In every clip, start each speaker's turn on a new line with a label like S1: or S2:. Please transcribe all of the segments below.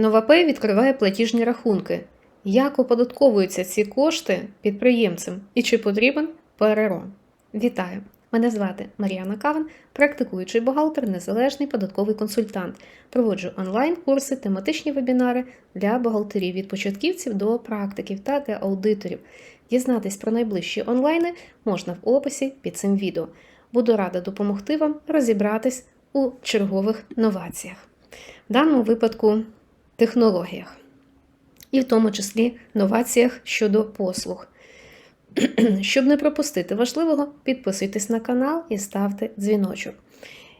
S1: NovaPay відкриває платіжні рахунки. Як оподатковуються ці кошти підприємцям і чи потрібен ПРРО? Вітаю! Мене звати Мар'яна Каван, практикуючий бухгалтер, незалежний податковий консультант. Проводжу онлайн-курси, тематичні вебінари для бухгалтерів від початківців до практиків та для аудиторів. Дізнатись про найближчі онлайни можна в описі під цим відео. Буду рада допомогти вам розібратись у чергових новаціях. В даному випадку технологіях, і в тому числі новаціях щодо послуг. Щоб не пропустити важливого, підписуйтесь на канал і ставте дзвіночок.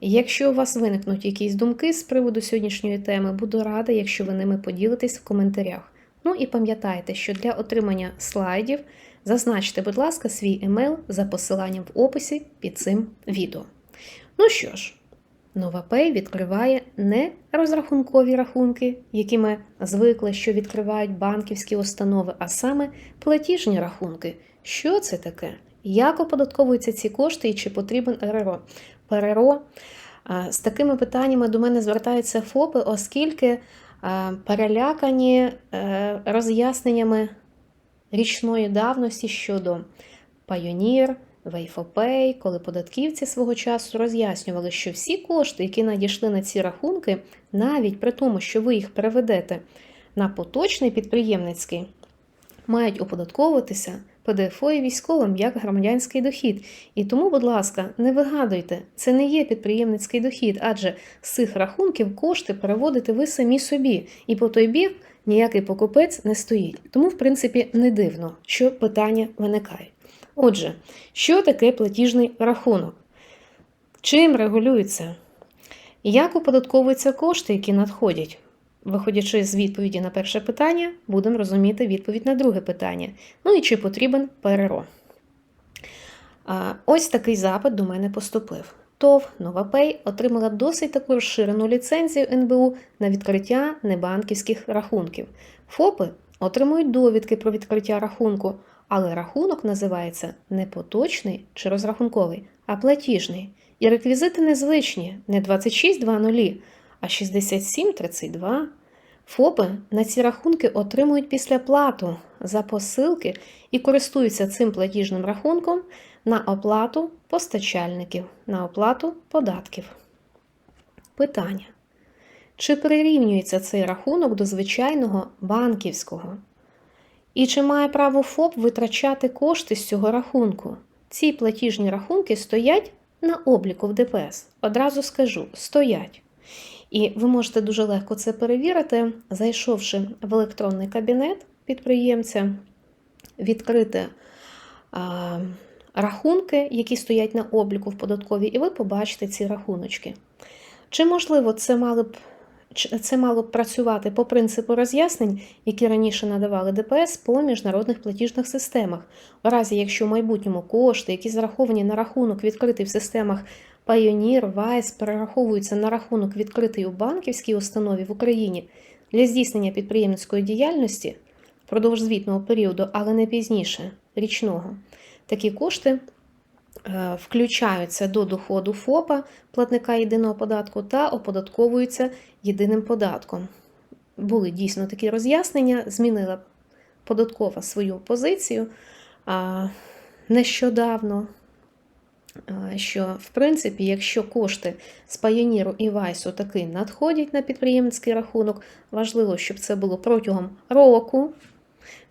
S1: Якщо у вас виникнуть якісь думки з приводу сьогоднішньої теми, буду рада, якщо ви ними поділитесь в коментарях. Ну і пам'ятайте, що для отримання слайдів зазначте, будь ласка, свій емейл за посиланням в описі під цим відео. Ну що ж, NovaPay відкриває не розрахункові рахунки, які ми звикли, що відкривають банківські установи, а саме платіжні рахунки. Що це таке? Як оподатковуються ці кошти і чи потрібен РРО? ПРРО з такими питаннями до мене звертаються ФОПи, оскільки перелякані е, роз'ясненнями річної давності щодо Pioneer, Wayfopay, коли податківці свого часу роз'яснювали, що всі кошти, які надійшли на ці рахунки, навіть при тому, що ви їх переведете на поточний підприємницький, мають оподатковуватися ПДФО і військовим як громадянський дохід. І тому, будь ласка, не вигадуйте, це не є підприємницький дохід, адже з цих рахунків кошти переводите ви самі собі, і по той бік ніякий покупець не стоїть. Тому, в принципі, не дивно, що питання виникають. Отже, що таке платіжний рахунок? Чим регулюється? Як оподатковуються кошти, які надходять? Виходячи з відповіді на перше питання, будемо розуміти відповідь на друге питання. Ну і чи потрібен ПРРО? Ось такий запит до мене поступив. ТОВ NovaPay отримала досить таку розширену ліцензію НБУ на відкриття небанківських рахунків. ФОПи отримують довідки про відкриття рахунку, але рахунок називається не поточний чи розрахунковий, а платіжний. І реквізити незвичні, не 2620, а 6732. ФОПи на ці рахунки отримують післяплату за посилки і користуються цим платіжним рахунком на оплату постачальників, на оплату податків. Питання. Чи прирівнюється цей рахунок до звичайного банківського? І чи має право ФОП витрачати кошти з цього рахунку? Ці платіжні рахунки стоять на обліку в ДПС. Одразу скажу, стоять. І ви можете дуже легко це перевірити, зайшовши в електронний кабінет підприємця, відкрити рахунки, які стоять на обліку в податковій, і ви побачите ці рахуночки. Чи можливо це мало б це мало б працювати по принципу роз'яснень, які раніше надавали ДПС по міжнародних платіжних системах, у разі якщо в майбутньому кошти, які зараховані на рахунок відкритий в системах Pioneer, Wise, перераховуються на рахунок відкритий у банківській установі в Україні для здійснення підприємницької діяльності впродовж звітного періоду, але не пізніше річного, такі кошти Е, включаються до доходу ФОПа платника єдиного податку та оподатковуються єдиним податком. Були дійсно такі роз'яснення, змінила податкова свою позицію нещодавно. Що, в принципі, якщо кошти з Пайоніру і Вайсу таки надходять на підприємницький рахунок, важливо, щоб це було протягом року,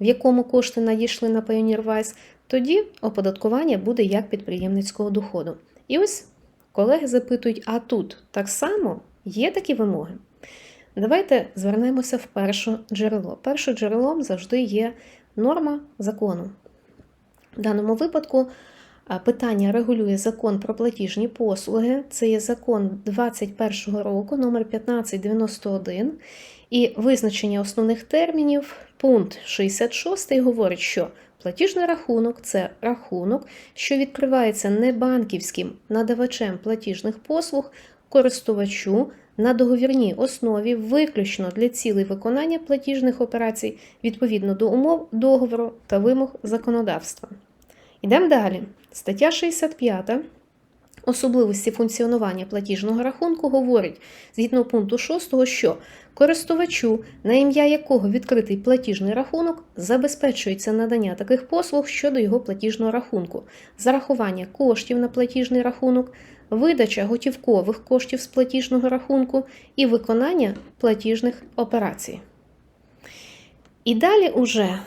S1: в якому кошти надійшли на Пайонір Вайс, тоді оподаткування буде як підприємницького доходу. І ось колеги запитують: а тут так само є такі вимоги? Давайте звернемося в перше джерело. Першим джерелом завжди є норма закону. В даному випадку питання регулює закон про платіжні послуги. Це є закон 2021 року, номер 1591. І визначення основних термінів, пункт 66 говорить, що Платіжний рахунок це рахунок, що відкривається не банківським надавачем платіжних послуг, користувачу на договірній основі виключно для цілей виконання платіжних операцій відповідно до умов договору та вимог законодавства. Йдемо далі. Стаття 65 особливості функціонування платіжного рахунку говорить згідно пункту 6, що користувачу, на ім'я якого відкритий платіжний рахунок, забезпечується надання таких послуг щодо його платіжного рахунку, зарахування коштів на платіжний рахунок, видача готівкових коштів з платіжного рахунку і виконання платіжних операцій. І далі, уже,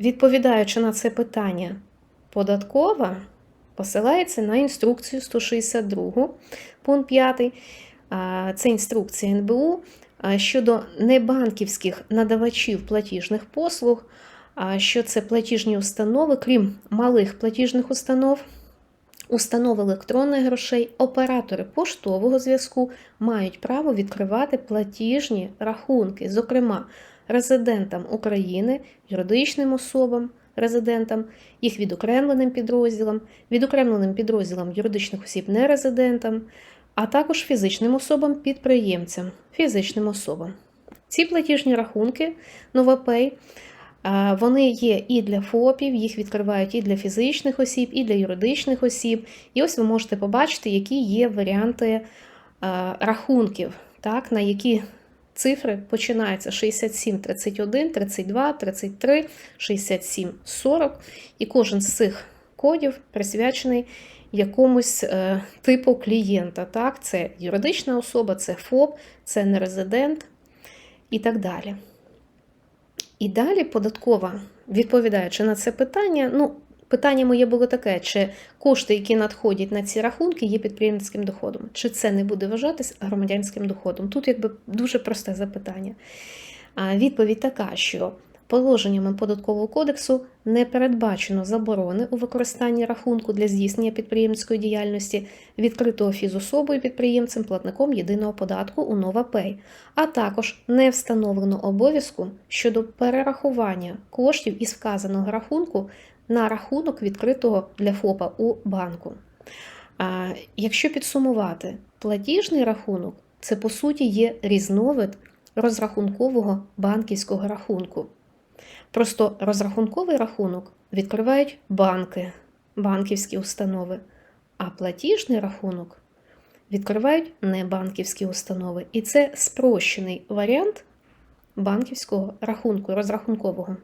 S1: відповідаючи на це питання, податкова посилається на інструкцію 162, пункт 5. Це інструкція НБУ щодо небанківських надавачів платіжних послуг, що це платіжні установи, крім малих платіжних установ. Установи електронних грошей, оператори поштового зв'язку мають право відкривати платіжні рахунки, зокрема резидентам України, юридичним особам, резидентам, їх відокремленим підрозділам, відокремленим підрозділам юридичних осіб нерезидентам, а також фізичним особам-підприємцям, фізичним особам. Ці платіжні рахунки NovaPay вони є і для ФОПів, їх відкривають і для фізичних осіб, і для юридичних осіб. І ось ви можете побачити, які є варіанти рахунків, так, на які цифри починаються 67, 31, 32, 33, 67, 40. І кожен з цих кодів присвячений якомусь е, типу клієнта. Так? Це юридична особа, це ФОП, це нерезидент і так далі. І далі податкова, відповідаючи на це питання, ну, питання моє було таке: чи кошти, які надходять на ці рахунки, є підприємницьким доходом, чи це не буде вважатись громадянським доходом? Тут якби дуже просте запитання. Відповідь така, що положеннями податкового кодексу не передбачено заборони у використанні рахунку для здійснення підприємницької діяльності, відкритого фізособою підприємцем платником єдиного податку у NovaPay, а також не встановлено обов'язку щодо перерахування коштів із вказаного рахунку на рахунок відкритого для ФОПа у банку. Якщо підсумувати, платіжний рахунок це по суті є різновид розрахункового банківського рахунку. Просто розрахунковий рахунок відкривають банки, банківські установи, а платіжний рахунок відкривають небанківські установи. І це спрощений варіант банківського рахунку, розрахункового.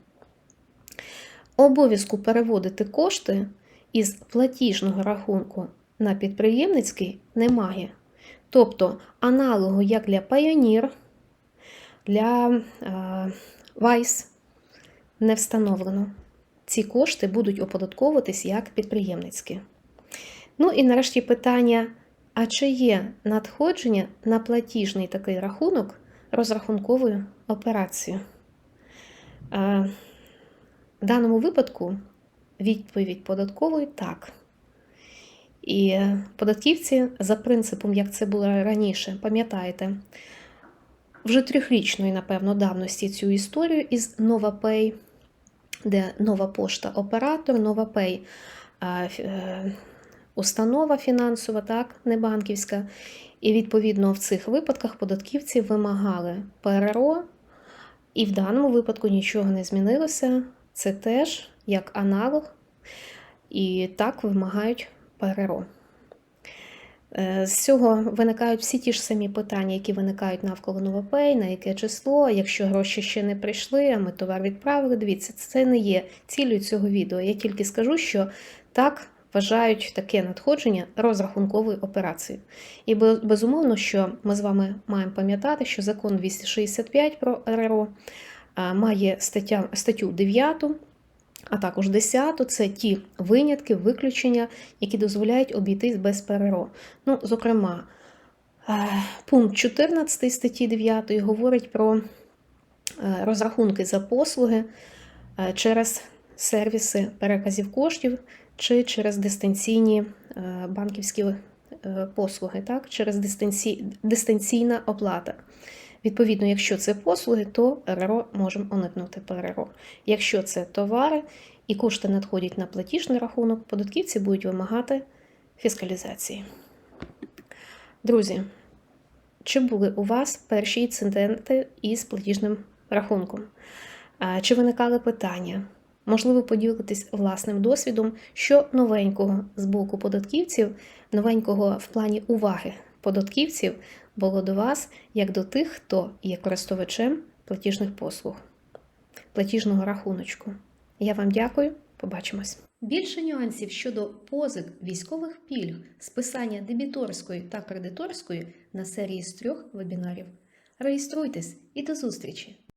S1: Обов'язку переводити кошти із платіжного рахунку на підприємницький немає. Тобто аналогу як для Pioneer, для е, Vice не встановлено. Ці кошти будуть оподатковуватись як підприємницькі. Ну і нарешті питання: а чи є надходження на платіжний такий рахунок розрахунковою операцією? Е, в даному випадку відповідь податкової так. І податківці, за принципом, як це було раніше, пам'ятаєте, вже трьохрічної, напевно, давності цю історію із NovaPay, де нова пошта оператор, NovaPay е, установа фінансова, так, не банківська. І, відповідно, в цих випадках податківці вимагали ПРО, і в даному випадку нічого не змінилося. Це теж як аналог, і так вимагають ПРО. Е, з цього виникають всі ті ж самі питання, які виникають навколо Новопей, на яке число, якщо гроші ще не прийшли, а ми товар відправили. Дивіться, це не є цілею цього відео. Я тільки скажу, що так вважають таке надходження розрахунковою операцією. І безумовно, що ми з вами маємо пам'ятати, що закон 265 про РРО має стаття, статтю 9 а також 10 це ті винятки, виключення, які дозволяють обійтись без ПРО. Ну, Зокрема, е, пункт 14 статті 9 говорить про е, розрахунки за послуги е, через сервіси переказів коштів чи через дистанційні банківські послуги, так? через дистанці... дистанційна оплата. Відповідно, якщо це послуги, то РРО можемо уникнути ПРРО. Якщо це товари і кошти надходять на платіжний рахунок, податківці будуть вимагати фіскалізації. Друзі, чи були у вас перші інциденти із платіжним рахунком? Чи виникали питання? Можливо, поділитись власним досвідом, що новенького з боку податківців, новенького в плані уваги податківців було до вас як до тих, хто є користувачем платіжних послуг, платіжного рахуночку. Я вам дякую, побачимось. Більше нюансів щодо позик військових пільг, списання дебіторської та кредиторської на серії з трьох вебінарів. Реєструйтесь і до зустрічі!